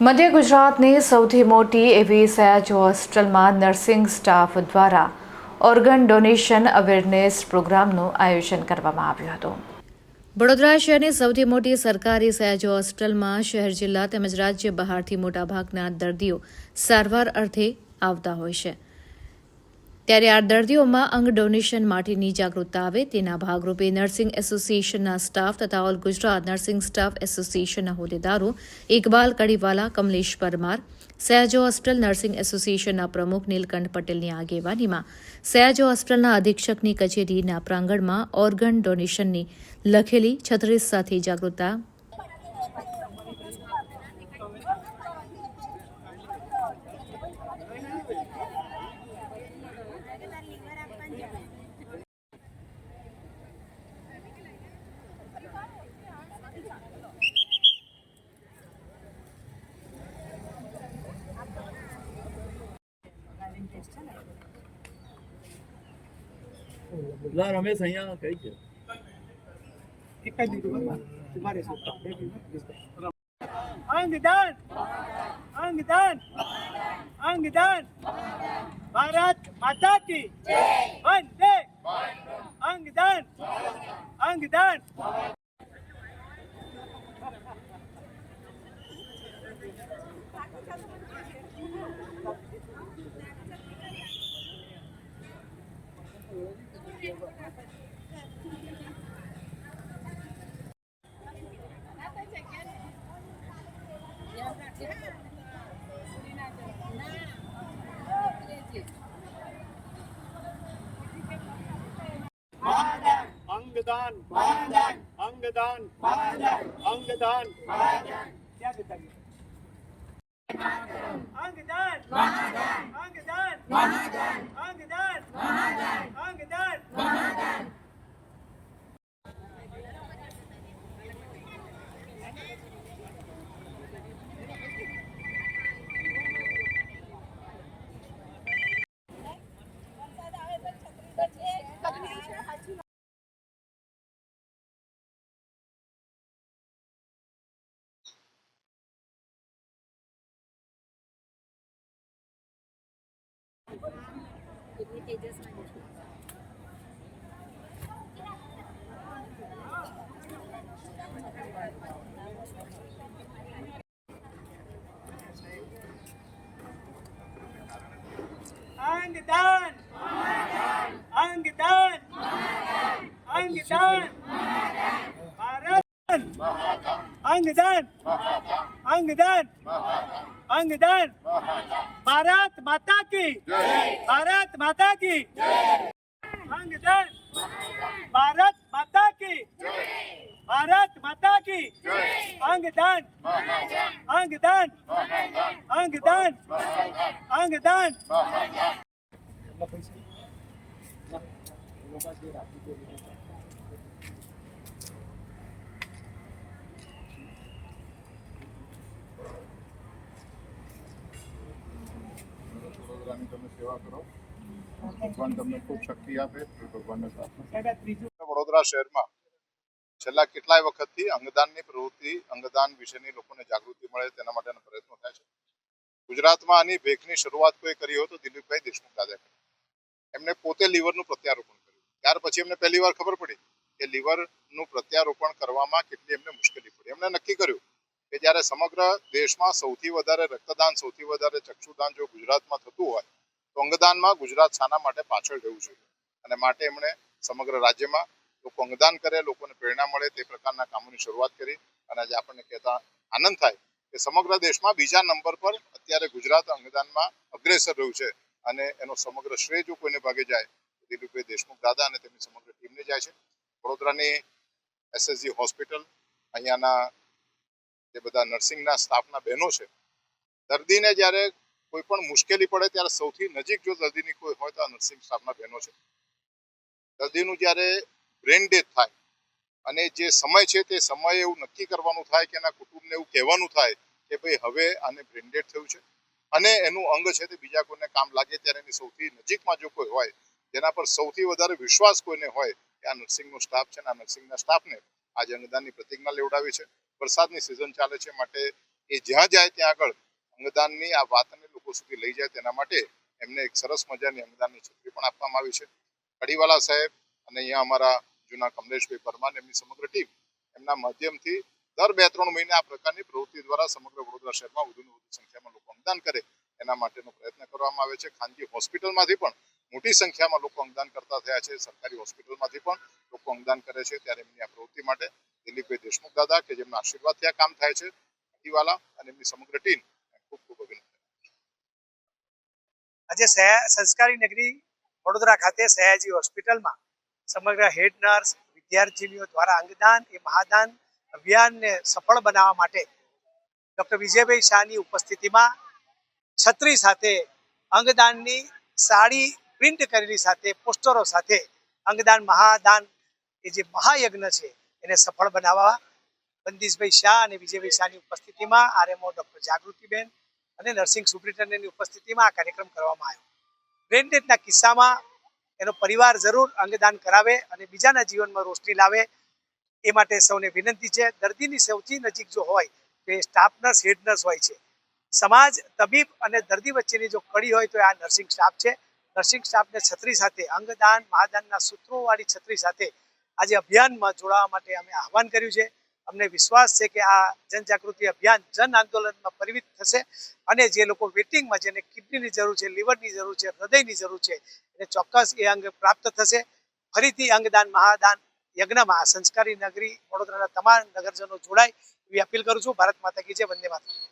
મધ્ય ગુજરાતની સૌથી મોટી એવી સયાજ હોસ્ટેલમાં નર્સિંગ સ્ટાફ દ્વારા ઓર્ગન ડોનેશન અવેરનેસ પ્રોગ્રામનું આયોજન કરવામાં આવ્યું હતું. વડોદરા શહેરની સૌથી મોટી સરકારી સયાજ હોસ્ટેલમાં શહેર જિલ્લા તેમજ રાજ્ય બહારથી મોટાભાગના દર્દીઓ સારવાર અર્થે આવતા હોય છે. ત્યારે આ દર્દીઓમાં અંગ ડોનેશન માટેની જાગૃતતા આવે. તેના ભાગરૂપે નર્સિંગ એસોસિએશનના સ્ટાફ તથા ઓલ ગુજરાત નર્સિંગ સ્ટાફ એસોસિએશનના હોદ્દેદારો ઇકબાલ કડીવાલા, કમલેશ પરમાર, સયાજો હોસ્ટેલ નર્સિંગ એસોસિએશનના પ્રમુખ નીલકંઠ પટેલની આગેવાનીમાં સયાજો હોસ્ટેલના અધિક્ષકની કચેરીના પ્રાંગણમાં ઓર્ગન ડોનેશનની લખેલી છત્રીસ સાથે જાગૃતતા લા રમેશ અહીંયા કઈ છે એક જ દીધું તમારે અંગદાન અંગદાન અંગદાન ભારત માતા કી વંદે અંગદાન અંગદાન અંગદાન અંગદાન અંગદાન? અંગદાન અંગદાન અંગદાન અંગદાન અંગદાન અંગદાન અંગદાન ભારત અંગદાન અંગદાન અંગદાન ભારત માતા કી ભારત માતા કી અંગદાન ભારત માતા કી ભારત માતા કી અંગદાન અંગદાન અંગદાન અંગદાન વડોદરાની તમે સેવા કરો. ભગવાન તમને ખૂબ શક્તિ આપે ભગવાનને પ્રાર્થના વડોદરા શહેરમાં છેલ્લા કેટલાય વખતથી અંગદાનની પ્રવૃત્તિ અંગદાન વિશેની લોકોને જાગૃતિ મળે તેના માટેના પ્રયત્નો થાય છે. ગુજરાતમાં આની ભેખની શરૂઆત કોઈ કરી હોય તો દિલીપભાઈ દેશમુખ દાદા એમને પોતે લીવરનું પ્રત્યારોપણ કર્યું. ત્યાર પછી એમને પહેલી વાર ખબર પડી કે લીવરનું પ્રત્યારોપણ કરવામાં કેટલી એમને મુશ્કેલી પડી. એમણે નક્કી કર્યું કે જ્યારે સમગ્ર દેશમાં સૌથી વધારે રક્તદાન, સૌથી વધારે ચક્ષુદાન જો ગુજરાતમાં થતું હોય, તો અંગદાનમાં ગુજરાત શાના માટે પાછળ રહેવું જોઈએ. અને માટે એમણે સમગ્ર રાજ્યમાં લોકો અંગદાન કરે, લોકોને પ્રેરણા મળે તે પ્રકારના કામોની શરૂઆત કરી. અને આજે આપણને કહેતા આનંદ થાય કે સમગ્ર દેશમાં બીજા નંબર પર અત્યારે ગુજરાત અંગદાનમાં અગ્રેસર રહ્યું છે. અને એનો સમગ્ર શ્રેય જો કોઈને ભાગે જાય, તો દિલીપભાઈ દેશમુખ દાદા અને તેમની સમગ્ર ટીમને જાય છે. વડોદરાની એસએસજી હોસ્પિટલ, અહીંયાના જે બધા નર્સિંગના સ્ટાફના બહેનો છે, દર્દીને જ્યારે કોઈ પણ મુશ્કેલી પડે ત્યારે સૌથી નજીક જો દર્દીની કોઈ હોય તો આ નર્સિંગ સ્ટાફના બહેનો છે. દર્દીનું જ્યારે બ્રેન ડેથ થાય અને જે સમય છે તે સમય એવું નક્કી કરવાનું થાય કે એના કુટુંબને એવું કહેવાનું થાય કે ભાઈ હવે આને બ્રેન ડેથ થયું છે અને એનું અંગ છે તે બીજા કોઈને કામ લાગે ત્યારે એની સૌથી નજીકમાં જો કોઈ હોય જેના પર સૌથી વધારે વિશ્વાસ કોઈને હોય કે આ નર્સિંગનો સ્ટાફ છે અને આ નર્સિંગના સ્ટાફને આજે અંગદાનની પ્રતિજ્ઞા લેવડાવી છે. વરસાદની સિઝન ચાલે છે માટે એ જ્યાં જાય ત્યાં આગળ અંગદાનની આ વાતને લોકો સુધી લઈ જાય તેના માટે એમને એક સરસ મજાની અંગદાનની છત્રી પણ આપવામાં આવી છે. કડીવાલા સાહેબ અને અહીંયા અમારા જૂના કમલેશભાઈ પરમાર એમની સમગ્ર ટીમ એમના માધ્યમથી દર બે ત્રણ મહિને આ પ્રકારની પ્રવૃત્તિ દ્વારા સમગ્ર વડોદરા શહેરમાં વધુને વધુ સંખ્યામાં લોકો અંગદાન કરે એના માટેનો પ્રયત્ન કરવામાં આવે છે. ખાનગી હોસ્પિટલમાંથી પણ મોટી સંખ્યામાં લોકો અંગદાન કરતા થયા છે. સરકારી હોસ્પિટલમાંથી પણ લોકો અંગદાન કરે છે. ત્યારે એમની આ પ્રવૃત્તિ માટે દિલીપભાઈ દેશમુખ દાદા કે જેમના આશીર્વાદથી આ કામ થાય છે. કડીવાલા અને એમની સમગ્ર ટીમ ખૂબ ખૂબ અભિનંદન. આજે સંસ્કારી નગરી વડોદરા ખાતે સયાજી હોસ્પિટલમાં સમગ્ર હેડ નર્સ, વિદ્યાર્થીનીઓ દ્વારા અંગદાન, એ મહાદાન અભિયાનને સફળ બનાવવા માટે ડૉક્ટર વિજયભાઈ શાહની ઉપસ્થિતિમાં છત્રી સાથે અંગદાનની સાડી પ્રિન્ટ કરેલી સાથે, પોસ્ટરો સાથે અંગદાન, મહાદાન, એ જે મહાયજ્ઞ છે એને સફળ બનાવવા. બંદીશભાઈ શાહ અને વિજયભાઈ શાહની ઉપસ્થિતિમાં આરએમઓ ડોક્ટર જાગૃતિબેન અને નર્સિંગ સુપ્રિન્ટેન્ડન્ટની ઉપસ્થિતિમાં આ કાર્યક્રમ કરવામાં આવ્યો. બ્રેન ડેથના કિસ્સામાં એનો પરિવાર જરૂર અંગદાન કરાવે અને બીજાના જીવનમાં રોશની લાવે એ માટે સૌને વિનંતી છે. દર્દીની સૌથી નજીક જો હોય તો એ સ્ટાફ નર્સ હેડ નર્સ હોય છે. સમાજ, તબીબ અને દર્દી વચ્ચેની જો કડી હોય તો આ નર્સિંગ સ્ટાફ છે. નર્સિંગ સ્ટાફને છત્રી સાથે અંગદાન, મહાદાનના સૂત્રોવાળી છત્રી સાથે આજે અભિયાનમાં જોડાવા માટે અમે આહવાન કર્યું છે. અમને વિશ્વાસ છે કે આ જનજાગૃતિ અભિયાન જન આંદોલનમાં પરિવિત થશે અને જે લોકો વેટિંગમાં જેને કિડનીની જરૂર છે, લીવરની જરૂર છે, હૃદયની જરૂર છે, એને ચોક્કસ એ અંગ પ્રાપ્ત થશે. ફરીથી અંગદાન, મહાદાન, યજ્ઞમાં સંસ્કારી નગરી વડોદરાના તમામ નગરજનો જોડાય એવી અપીલ કરું છું. ભારત માતા કી જય, વંદે માતરમ.